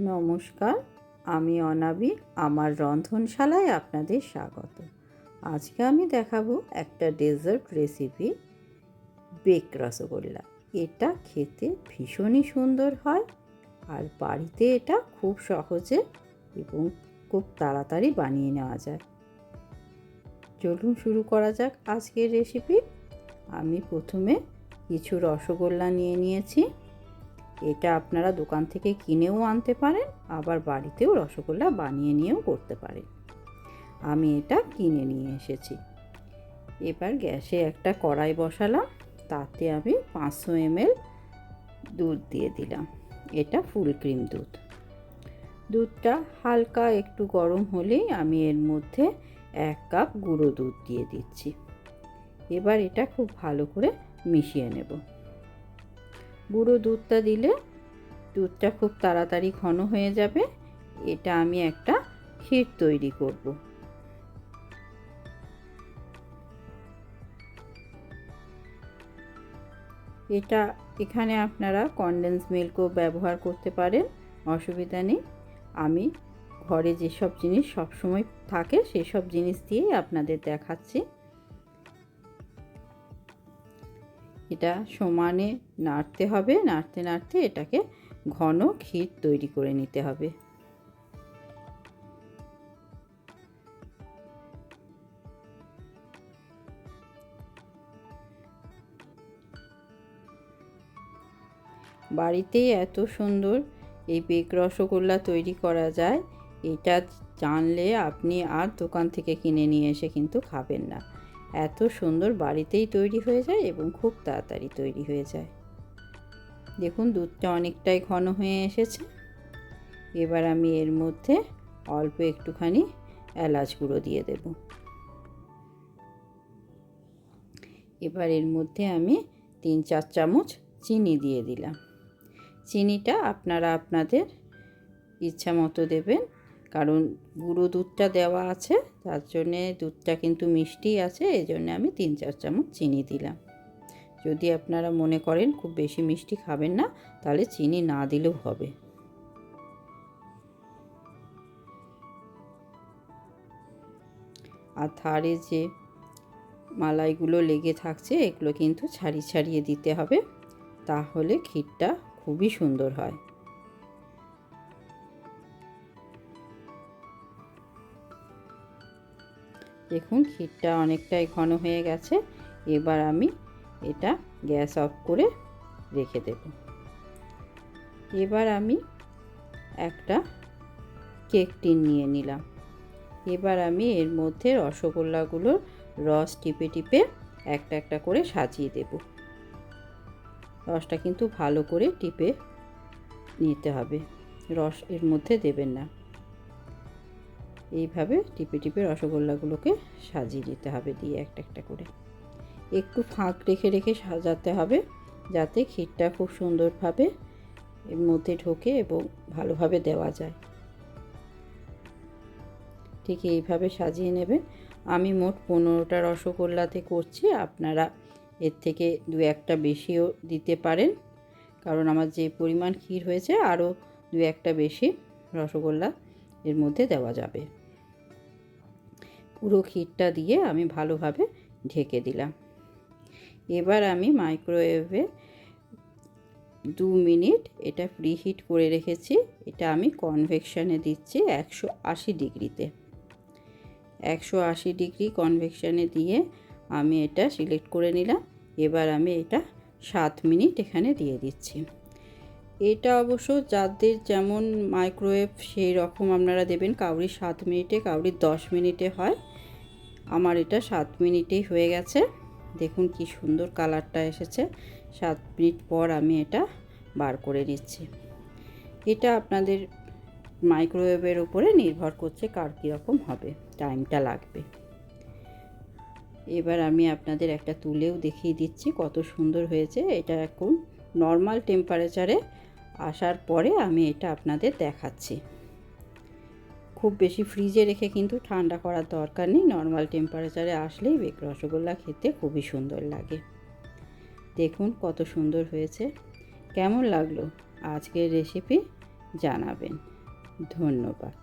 নমস্কার, আমি অনাবি, আমার রন্ধনশালায় আপনাদের স্বাগত। আজকে আমি দেখাবো একটা ডেজার্ট রেসিপি, বেক রসগোল্লা। এটা খেতে ভীষণই সুন্দর হয় আর বাড়িতে এটা খুব সহজে এবং খুব তাড়াতাড়ি বানিয়ে নেওয়া যায়। চলুন শুরু করা যাক আজকের রেসিপি। আমি প্রথমে কিছু রসগোল্লা নিয়ে নিয়েছি। এটা আপনারা দোকান থেকে কিনেও আনতে পারেন, আবার বাড়িতেও রসগোল্লা বানিয়ে নিয়েও করতে পারেন। আমি এটা কিনে নিয়ে এসেছি। এবার গ্যাসে একটা কড়াই বসালাম, তাতে আমি পাঁচশো এমএল দুধ দিয়ে দিলাম। এটা ফুল ক্রিম দুধ। দুধটা হালকা একটু গরম হলেই আমি এর মধ্যে এক কাপ গুঁড়ো দুধ দিয়ে দিচ্ছি। এবার এটা খুব ভালো করে মিশিয়ে নেব। গুঁড়ো দুধটা দিলে দুধটা খুব তাড়াতাড়ি ঘন হয়ে যাবে। এটা আমি একটা ক্ষীর তৈরি করব। এটা এখানে আপনারা কনডেন্স মিল্কও ব্যবহার করতে পারেন, অসুবিধা নেই। আমি ঘরে যেসব জিনিস সবসময় থাকে, সেসব জিনিস দিয়েই আপনাদের দেখাচ্ছি। এটা সমানে নাড়তে হবে, নাড়তে নাড়তে এটাকে ঘন ক্ষীর তৈরি করে নিতে হবে। বাড়িতেই এত সুন্দর এই বেক রসগোল্লা তৈরি করা যায়, এটা জানলে আপনি আর দোকান থেকে কিনে নিয়ে এসে কিন্তু খাবেন না। এত সুন্দর বাড়িতেই তৈরি হয়ে যায় এবং খুব তাড়াতাড়ি তৈরি হয়ে যায়। দেখুন, দুধটা অনেকটাই ঘন হয়ে এসেছে। এবার আমি এর মধ্যে অল্প একটুখানি এলাচ গুঁড়ো দিয়ে দেব। এবার এর মধ্যে আমি তিন চার চামচ চিনি দিয়ে দিলাম। চিনিটা আপনারা আপনাদের ইচ্ছা মতো দেবেন। কারণ গুঁড়ো দুধটা দেওয়া আছে, তার জন্যে দুধটা কিন্তু মিষ্টি আছে, এই জন্য আমি তিন চার চামচ চিনি দিলাম। যদি আপনারা মনে করেন খুব বেশি মিষ্টি খাবেন না, তাহলে চিনি না দিলেও হবে। আর ধারে যে মালাইগুলো লেগে থাকছে, এগুলো কিন্তু ছাড়িয়ে ছাড়িয়ে দিতে হবে, তাহলে ক্ষীরটা খুবই সুন্দর হয়। দেখুন, ক্ষীরটা অনেকটাই ঘন হয়ে গেছে। এবার আমি এটা গ্যাস অফ করে রেখে দেব। এবার আমি একটা কেক টিন নিয়ে নিলাম। এবার আমি এর মধ্যে রসগোল্লাগুলোর রস টিপে টিপে একটা একটা করে সাজিয়ে দেব। রসটা কিন্তু ভালো করে টিপে নিতে হবে। রস এর মধ্যে দেবেন না। এইভাবে টিপে টিপে রসগোল্লাগুলোকে সাজিয়ে দিতে হবে দিয়ে একটা একটা করে। একটু ফাঁক রেখে রেখে সাজাতে হবে যাতে ক্ষীরটা খুব সুন্দরভাবে এর মধ্যে ঢোকে এবং ভালোভাবে দেওয়া যায়। ঠিক এইভাবে সাজিয়ে নেবেন। আমি মোট পনেরোটা রসগোল্লাতে করছি। আপনারা এর থেকে দু একটা বেশিও দিতে পারেন। কারণ আমার যে পরিমাণ ক্ষীর হয়েছে, আরও দু একটা বেশি রসগোল্লা এর মধ্যে দেওয়া যাবে। পুরো ক্ষীরটা দিয়ে আমি ভালোভাবে ঢেকে দিলাম। এবার আমি মাইক্রোওয়েভে দু মিনিট এটা প্রিহিট করে রেখেছি। এটা আমি কনভেকশানে দিচ্ছি একশো আশি ডিগ্রিতে। একশো আশি ডিগ্রি কনভেকশানে দিয়ে আমি এটা সিলেক্ট করে নিলাম। এবার আমি এটা সাত মিনিট এখানে দিয়ে দিচ্ছি। এটা অবশ্য যাদের যেমন মাইক্রোওয়েভ সেই রকম আপনারা দেবেন। কাউরি সাত মিনিটে, কাউরি দশ মিনিটে হয়। আমার এটা সাত মিনিটেই হয়ে গেছে। দেখুন কি সুন্দর কালারটা এসেছে। সাত মিনিট পর আমি এটা বার করে নিচ্ছি। এটা আপনাদের মাইক্রোওয়েভের উপরে নির্ভর করছে কার কীরকম হবে, টাইমটা লাগবে। এবার আমি আপনাদের একটা তুলেও দেখিয়ে দিচ্ছি কত সুন্দর হয়েছে। এটা এখন নর্মাল টেম্পারেচারে আসার পরে আমি এটা আপনাদের দেখাচ্ছি। খুব বেশি ফ্রিজে রেখে কিন্তু ঠান্ডা করার দরকার নেই। নর্মাল টেম্পারেচারে আসলেই বেক রসগোল্লা খেতে খুবই সুন্দর লাগে। দেখুন কত সুন্দর হয়েছে। কেমন লাগল? আজকের রেসিপি জানাবেন। ধন্যবাদ।